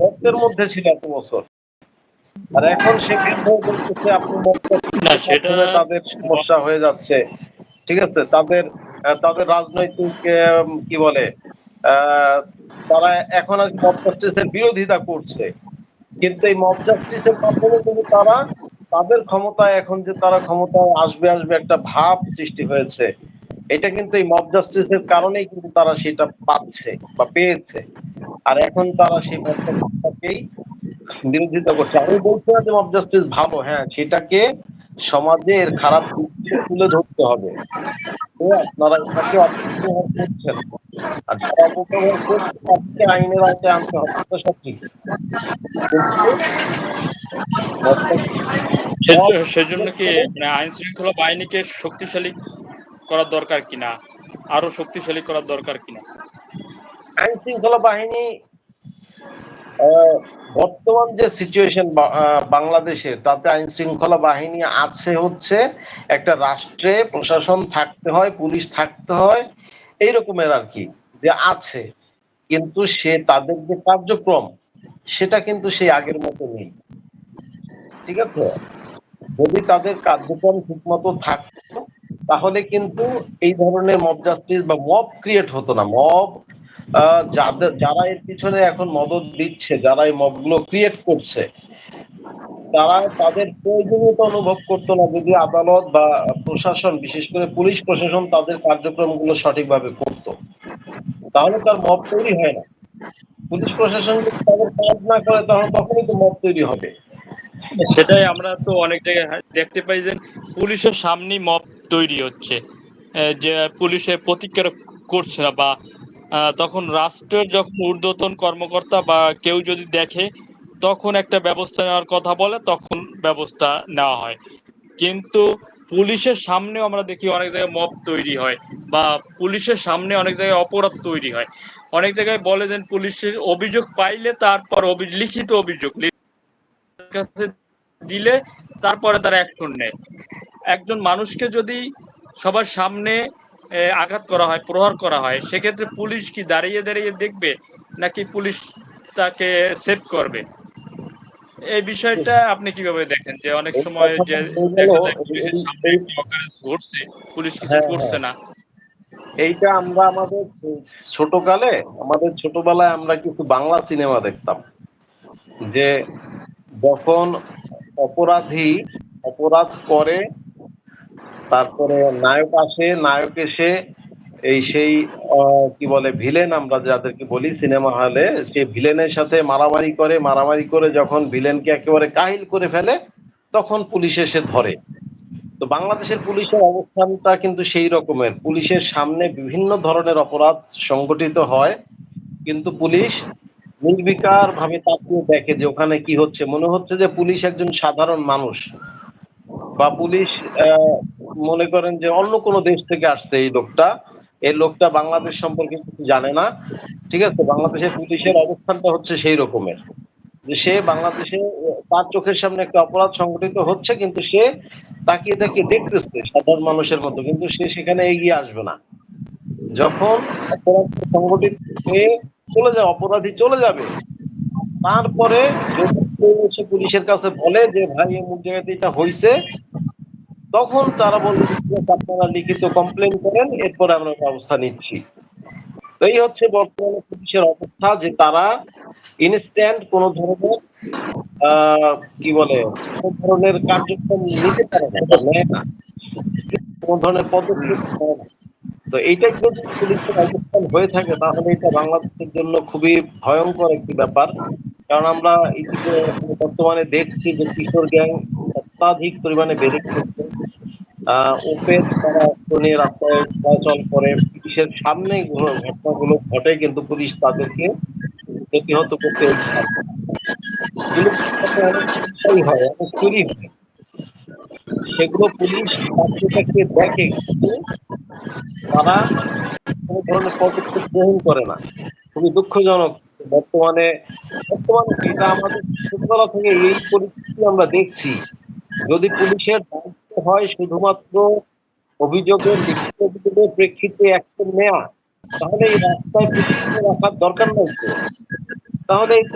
গর্তের মধ্যে ছিল এত বছর। আর এখন সে বলতেছে আপনি সেটা তাদের সমস্যা হয়ে যাচ্ছে। ঠিক আছে? তাদের তাদের রাজনৈতিক কি বলে? তারা এখন আর মব জাস্টিস এর বিরোধিতা করছে। কিন্তু এই মব জাস্টিসের মাধ্যমে কিন্তু তারা তাদের ক্ষমতায় এখন যে তারা ক্ষমতায় আসবে, আসবে একটা ভাব সৃষ্টি হয়েছে। এটা কিন্তু এই মব জাস্টিস এর কারণেই কিন্তু তারা সেটা পাচ্ছে বা পেয়েছে। আর এখন তারা সেই জাস্টিসটাকেই বিরোধিতা করছে। আমি বলছি না যে মব জাস্টিস ভালো, হ্যাঁ, সেটাকে সমাজের খারাপ তুলে ধরতে হবে। তো আপনারা এটাকে অপব্যবহার করছেন। আর যারা অপব্যবহার করছে তাদেরকে আইনের আনতে হবে। সেজ সেজন্য কি মানে আইন শৃঙ্খলা বাহিনীকে শক্তিশালী করার দরকার কিনা? আরও শক্তিশালী করার দরকার কিনা? আইন শৃঙ্খলা বাহিনী বর্তমান যে সিচুয়েশন বা আ বাংলাদেশের তাতে আইন শৃঙ্খলা বাহিনী আছে হচ্ছে একটা রাষ্ট্রে প্রশাসন থাকতে হয়, পুলিশ থাকতে হয়। এই রকমের আরকি যে আছে। কিন্তু সে তাদের যে কার্যক্রম সেটা কিন্তু সেই আগের মতো নেই। ঠিক আছে? যদি তাদের কার্যক্রম ঠিকমতো থাকতো তাহলে কিন্তু এই ধরনের মব জাস্টিস বা মব ক্রিয়েট হতো না। মব যাদের যারা এর পিছনে এখন মদত দিচ্ছে, যারা এই মবগুলো ক্রিয়েট করছে তারা তাদের প্রয়োজনীয়তা অনুভব করতো না যদি আদালত বা প্রশাসন বিশেষ করে পুলিশ প্রশাসন তাদের কার্যক্রমগুলো সঠিকভাবে করত। তাহলে তো আর মব তৈরি হয় না। পুলিশ প্রশাসন যদি তাদের কাজ না করে তাহলে তখনই তো মব তৈরি হবে। সেটাই আমরা তো অনেক জায়গায় দেখতে পাই যে পুলিশের সামনেই মব তৈরি হচ্ছে। যে পুলিশে প্রতিক্রিয়া করছে না বা তখন রাষ্ট্রের যখন ঊর্ধ্বতন কর্মকর্তা বা কেউ যদি দেখে, তখন একটা ব্যবস্থা নেওয়ার কথা বলে, তখন ব্যবস্থা নেওয়া হয়। কিন্তু পুলিশের সামনেও আমরা দেখি অনেক জায়গায় মব তৈরি হয় বা পুলিশের সামনে অনেক জায়গায় অপরাধ তৈরি হয়। অনেক জায়গায় বলে যে পুলিশের অভিযোগ পাইলে তারপর লিখিত অভিযোগ কাছে দিলে তারপরে তারা অ্যাকশন নেয়। একজন মানুষকে যদি সবার সামনে আঘাত করা হয়, প্রহার করা হয় সেক্ষেত্রে পুলিশ কি দাঁড়িয়ে, দাঁড়িয়ে দেখবে? নাকি পুলিশ তাকে সেভ করবে? এই বিষয়টা আপনি কীভাবে দেখেন? যে অনেক সময় যে দেখা যায় পুলিশের সামনে এই একটা occurrence ঘটছে, পুলিশ কিছু হ্যাঁ, করছে হ্যাঁ। না। এইটা আমরা আমাদের ছোটকালে আমাদের ছোটবেলায় আমরা কিছু বাংলা সিনেমা দেখতাম। যে যখন অপরাধী অপরাধ করে তারপরে নায়ক আসে, নায়ক এসে এই সেই কি বলে ভিলেন আমরা যাদেরকে বলি সিনেমা হলে সে ভিলেনের সাথে মারামারি করে, মারামারি করে যখন ভিলেনকে একেবারে কাহিল করে ফেলে তখন পুলিশ এসে ধরে। তো বাংলাদেশের পুলিশের অবস্থানটা কিন্তু সেই রকমের। পুলিশের সামনে বিভিন্ন ধরনের অপরাধ সংগঠিত হয়। কিন্তু পুলিশ নির্বিকার ভাবে তাকিয়ে দেখে যে ওখানে কি হচ্ছে। মনে হচ্ছে যে পুলিশ একজন সাধারণ মানুষ। বা পুলিশ মনে করেন যে অন্য কোন দেশ থেকে আসছে এই লোকটা। এই লোকটা বাংলাদেশ সম্পর্কে কিছু জানে না। ঠিক আছে? বাংলাদেশের পুলিশের অবস্থানটা হচ্ছে সেই রকমের। যে সে বাংলাদেশে তার চোখের সামনে একটা অপরাধ সংঘটিত হচ্ছে কিন্তু সে তাকিয়ে, তাকিয়ে দেখতেছে সাধারণ মানুষের মতো। কিন্তু সে সেখানে এগিয়ে আসবে না। যখন অপরাধ সংঘটিত চলে যায়, অপরাধী চলে যাবে। তারপরে যদি পুলিশের কাছে বলে যে ভাই অমুক জায়গাতে এটা হইছে তখন তারা বলবে আপনারা লিখিত কমপ্লেন করেন, এরপরে আমরা ব্যবস্থা নিচ্ছি। তো এই হচ্ছে বর্তমানে পুলিশের অবস্থা যে তারা ইনস্ট্যান্ট কোন ধরনের কি বলে? কোন ধরনের কার্যক্রম নিতে পারে না বা নেয় না। কোন ধরনের পদক্ষেপ তো এইটাই যদি পুলিশের অবস্থান হয়ে থাকে, তাহলে এটা বাংলাদেশের জন্য খুবই ভয়ঙ্কর একটি ব্যাপার। কারণ আমরা বর্তমানে দেখছি যে কিশোর গ্যাং অত্যাধিক পরিমাণে বেড়ে গিয়েছে। আ ওপেন তারা নিয়ে রাস্তায় চলাচল করে। পুলিশের সামনেই ঘ ঘটনাগুলো ঘটে কিন্তু পুলিশ তাদেরকে প্রতিহত করতে ছিনতাই হয়, চুরি। সেগুলো পুলিশ তাকিয়ে দেখে কিন্তু তারা কোন ধরনের পদক্ষেপ গ্রহণ করে না। খুবই দুঃখজনক বর্তমানে, বর্তমানে এটা আমাদের ছোটবেলা থেকে এই পরিস্থিতি আমরা দেখছি। যদি পুলিশের দায়িত্ব হয় শুধুমাত্র অভিযোগের অভিযোগের প্রেক্ষিতে অ্যাকশন নেয়া তাহলে এই রাস্তায় রাখার দরকার নাই। তাহলে এই